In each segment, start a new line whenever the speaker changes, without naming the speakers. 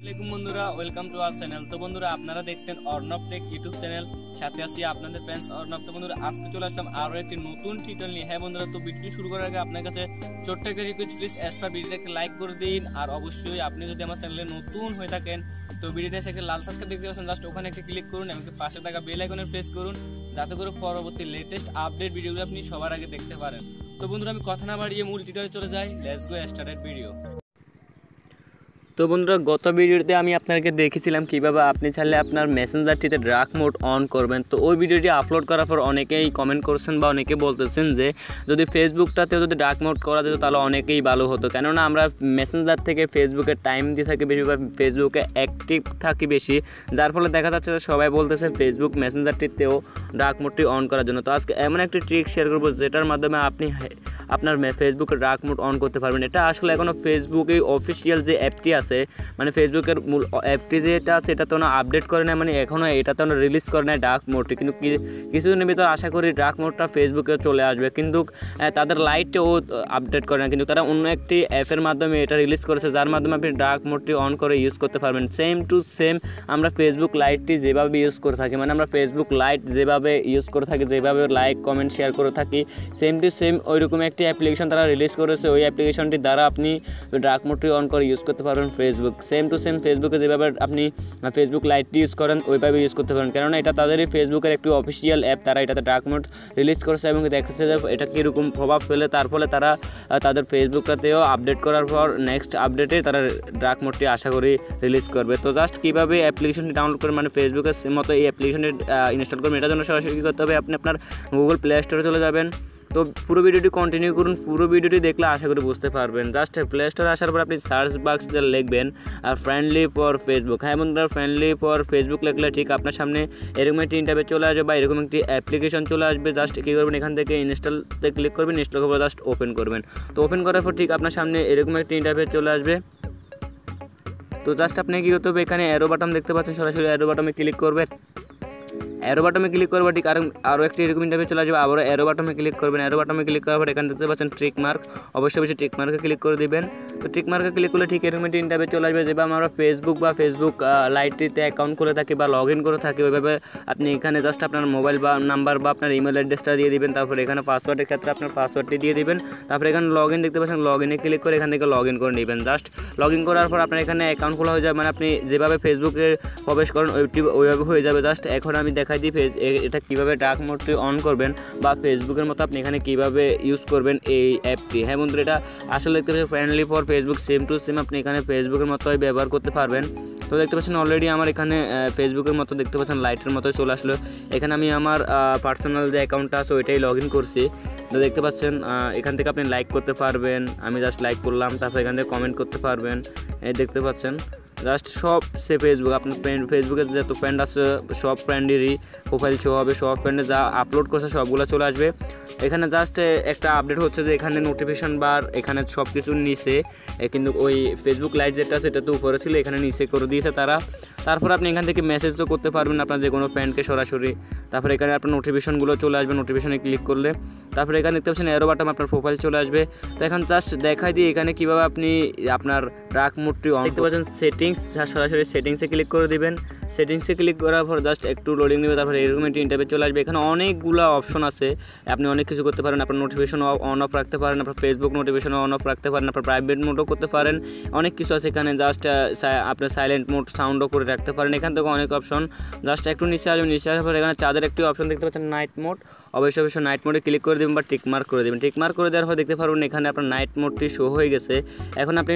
আসসালামাইকুম বন্ধুরা, welcome to our channel. তো বন্ধুরা, আপনারা দেখছেন অর্ণব টেক ইউটিউব চ্যানেল। সাথে আছি আপনাদের ফ্রেন্ডস অর্ণব। তো বন্ধুরা, আজকে চলে আসলাম আরও একটি নতুন টিউটোরিয়াল নিয়ে। হ্যাঁ বন্ধুরা, তো ভিডিও শুরু করার আগে আপনার কাছে ছোট্ট একটা রিকোয়েস্ট প্লিজ এক্সট্রা লাইক করে দিন। আর অবশ্যই আপনি যদি আমার চ্যানেলে নতুন হয়ে থাকেন, তো ভিডিওটা একটা লাল সাবস্ক্রাইব দেখতে পাচ্ছেন। জাস্ট ওখানে একটা ক্লিক করুন এবং পাশে থাকা বেল আইকনে প্রেস করুন, যাতে করে পরবর্তী লেটেস্ট আপডেট ভিডিওগুলো আপনি সবার আগে দেখতে পারেন। তো বন্ধুরা, আমি কথা না বাড়িয়ে মূল টিউটোরিয়ালে চলে যাই। লেটস গো স্টার্টেড ভিডিও তো বন্ধুরা, গত ভিডিওতে আমি আপনাকে দেখেছিলাম কীভাবে আপনি চাইলে আপনার মেসেঞ্জারটিতে ড্রাক মোড অন করবেন। তো ওই ভিডিওটি আপলোড করার পর অনেকেই কমেন্ট করছেন বা অনেকে বলতেছেন যে, যদি ফেসবুকটাতেও যদি ড্রাক মোড করা যেত তাহলে অনেকেই ভালো হতো। কেননা আমরা মেসেঞ্জার থেকে ফেসবুকে টাইম দিয়ে থাকি বেশি বা ফেসবুকে অ্যাক্টিভ থাকি বেশি। যার ফলে দেখা যাচ্ছে যে সবাই বলতেছে ফেসবুক মেসেঞ্জারটিতেও ড্রাক মোডটি অন করার জন্য। তো আজকে এমন একটি ট্রিক শেয়ার করব যেটার মাধ্যমে আপনি আপনার ফেসবুকের ডার্ক মোড অন করতে পারবেন। এটা আসলে এখনও ফেসবুকে অফিসিয়াল যে অ্যাপটি আছে মানে ফেসবুকের মূল অ্যাপটি যেটা এটা তো না আপডেট করে না মানে এখনও এটা তো রিলিজ করে নেয় ডার্ক মোডটি কিন্তু কিছুদিনের ভিতর আশা করি ডার্ক মোডটা ফেসবুকে চলে আসবে। কিন্তু তাদের লাইটও আপডেট করে না কিন্তু তারা অন্য একটি অ্যাপের মাধ্যমে এটা রিলিজ করেছে, যার মাধ্যমে আপনি ডার্ক মোডটি অন করে ইউজ করতে পারবেন। সেম টু সেম আমরা ফেসবুক লাইটটি যেভাবে ইউজ করে থাকি মানে আমরা ফেসবুক লাইট যেভাবে ইউজ করে থাকি, যেভাবে লাইক কমেন্ট শেয়ার করে থাকি সেম টু সেম ওইরকম একটি অ্যাপ্লিকেশন তারা রিলিজ করেছে, ওই অ্যাপ্লিকেশনটির দ্বারা আপনি ডার্ক মোডটি অন করে ইউজ করতে পারবেন ফেসবুক সেম টু সেম ফেসবুকে যেভাবে আপনি ফেসবুক লাইটটি ইউজ করেন, ওইভাবে ইউজ করতে পারেন কেননা এটা তাদেরই ফেসবুকের একটি অফিসিয়াল অ্যাপ তারা এটাতে ডার্ক মোড রিলিজ করেছে এবং দেখাচ্ছে যে এটা কীরকম প্রভাব ফেলে। তার ফলে তারা তাদের ফেসবুকটাতেও আপডেট করার পর নেক্সট আপডেটে তারা ডার্ক মোডটি আশা করি রিলিজ করবে। তো জাস্ট কীভাবে অ্যাপ্লিকেশনটি ডাউনলোড করে মানে ফেসবুকের মতো এই অ্যাপ্লিকেশনটি ইনস্টল করবেন, এটার জন্য সরাসরি কী করতে হবে? আপনি আপনার গুগল প্লে স্টোরে চলে যাবেন। তো পুরো ভিডিওটি কন্টিনিউ করুন। পুরো ভিডিওটি দেখলে আশা করি বুঝতে পারবেন। জাস্ট প্লে স্টোরে আসার পর আপনি সার্চ বক্সে লিখবেন আর ফ্রেন্ডলি ফর ফেসবুক হ্যাঁ বন্ধুরা ফ্রেন্ডলি ফর ফেসবুক লিখলে ঠিক আপনার সামনে এরকম একটি ইন্টারভে চলে আসবে বা এরকম একটি অ্যাপ্লিকেশন চলে আসবে। জাস্ট কী করবেন? এখান থেকে ইনস্টলতে ক্লিক করবেন ইনস্টল করে জাস্ট ওপেন করবেন। তো ওপেন করার পর ঠিক আপনার সামনে এরকম একটি ইন্টারভে চলে আসবে। তো জাস্ট আপনি কী করতে হবে? এখানে অ্যারো বাটন দেখতে পাচ্ছেন, সরাসরি অ্যারো বাটনে ক্লিক করবেন। অ্যারো ক্লিক করবে, ঠিক আরও আরও একটি এরকম ইন্টারভিউ চলে আসবে, আবারও অ্যারো বাটমে ক্লিক করবেন অ্যারো বাটমে ক্লিক করার পর এখানে দেখতে পাচ্ছেন ট্রিক মার্ক অবশ্যই অবশ্যই ট্রিক মার্কে ক্লিক করে দিবেন। তো ট্রিক মার্কে ক্লিক করলে ঠিক এরকম একটি ইন্টারভিউ চলে আসবে, যেভাবে আমরা ফেসবুক বা ফেসবুক লাইটটিতে অ্যাকাউন্ট করে থাকি বা লগ ইন করে থাকি, ওইভাবে আপনি এখানে জাস্ট আপনার মোবাইল বা নাম্বার বা আপনার ইমেল অ্যাড্রেসটা দিয়ে দিবেন, তারপর এখানে পাসওয়ার্ডের ক্ষেত্রে আপনার পাসওয়ার্ডটি দিয়ে দিবেন, তারপর এখানে লগ ইন দেখতে পাচ্ছেন লগ ক্লিক করে এখান থেকে লগ ইন করে নেবেন জাস্ট লগ ইন করার পর আপনার এখানে অ্যাকাউন্ট খোলা হয়ে যাবে মানে আপনি যেভাবে ফেসবুকে প্রবেশ করেন ওইভাবে হয়ে যাবে জাস্ট এখন আমি দেখাই দিই ফেস এটা কীভাবে ডার্ক মোডটি অন করবেন বা ফেসবুকের মতো আপনি এখানে কীভাবে ইউজ করবেন এই অ্যাপটি হ্যাঁ বন্ধুরা, এটা আসলে friendly for Facebook same to same আপনি এখানে ফেসবুকের মতোই ব্যবহার করতে পারবেন। তো দেখতে পাচ্ছেন অলরেডি আমার এখানে ফেসবুকের মতো দেখতে পাচ্ছেন লাইটের মতোই চলে আসলো। এখানে আমি আমার পার্সোনাল যে অ্যাকাউন্টটা আছে ওইটাই লগ ইন করছি। তো দেখতে পাচ্ছেন এখান থেকে আপনি লাইক করতে পারবেন। আমি জাস্ট লাইক করলাম, তারপর এখান থেকে কমেন্ট করতে পারবেন। এই দেখতে পাচ্ছেন। জাস্ট সব সে ফেসবুক আপনার ফ্রেন্ড ফেসবুকে যত ফ্রেন্ড আছে, সব ফ্রেন্ডেরই প্রোফাইল শো হবে, সব ফ্রেন্ডে যা আপলোড করছে, সবগুলো চলে আসবে। এখানে জাস্ট একটা আপডেট হচ্ছে যে এখানে নোটিফিকেশান বার এখানে সব কিছুর নিচে কিন্তু ওই ফেসবুক লাইট যেটা সেটা তো উপরে ছিল, এখানে নিচে করে দিয়েছে তারা। তারপর আপনি এখান থেকে মেসেজও করতে পারবেন আপনার যে কোনো ফ্রেন্ডকে সরাসরি। তারপরে এখানে আপনার নোটিফিকেশনগুলো চলে আসবে নোটিফিকেশনে ক্লিক করলে। তারপরে এখানে দেখতে পাচ্ছেন এরো বাটন আপনার প্রোফাইল চলে আসবে। তো এখন জাস্ট দেখাই দিই এখানে কীভাবে আপনি আপনার ট্রাক মোডটি অন দেখতে পাচ্ছেন সেটিংস সরাসরি সেটিংসে ক্লিক করে দিবেন। সেটিংসে ক্লিক করার পর জাস্ট একটু লোডিং দেবে, তারপরে এরকম একটি ইন্টারভিউ চলে আসবে। এখানে অনেকগুলো অপশন আছে। আপনি অনেক কিছু করতে পারেন, আপনার নোটিফিকেশন অন অফ রাখতে পারেন, আপনার ফেসবুক নোটিফিকেশন অন অফ রাখতে পারেন, আপনার প্রাইভেট মোডও করতে পারেন। অনেক কিছু আছে এখানে জাস্ট আপনার সাইলেন্ট মোড সাউন্ডও করে রাখতে পারেন। এখান থেকে অনেক অপশন জাস্ট একটু নিচে আসবেন, নিচে আসার পর এখানে চাঁদের একটি অপশন দেখতে পাচ্ছেন নাইট মোড অবশ্যই অবশ্যই নাইট মোডে ক্লিক করে দেবেন বা টিক মার্ক করে দেবেন। টিক মার্ক করে দেওয়ার পর দেখতে পারবেন এখানে আপনার নাইট মোডটি শো হয়ে গেছে। এখন আপনি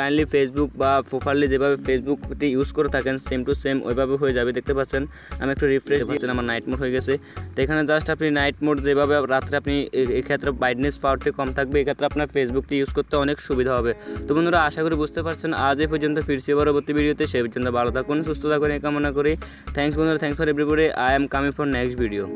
কাইন্ডলি ফেসবুক বা প্রোফাইলে যেভাবে ফেসবুকটি ইউজ করে থাকেন সেম টু সেম ওইভাবে হয়ে যাবে। দেখতে পাচ্ছেন? আমি একটু রিফ্রেশ দিচ্ছেন আমার নাইট মোড হয়ে গেছে। তো এখানে জাস্ট আপনি নাইট মোড যেভাবে রাত্রে আপনি এক্ষেত্রে ব্রাইটনেস পাওয়ারটি কম থাকবে এক্ষেত্রে আপনার ফেসবুকটি ইউজ করতে অনেক সুবিধা হবে। তো বন্ধুরা আশা করি বুঝতে পারছেন। আজ এ পর্যন্ত ফিরছি পরবর্তী ভিডিওতে। সেই পর্যন্ত ভালো থাকুন সুস্থ থাকুন এই কামনা করি। থ্যাংকস বন্ধুরা thanks for everybody I am coming for next video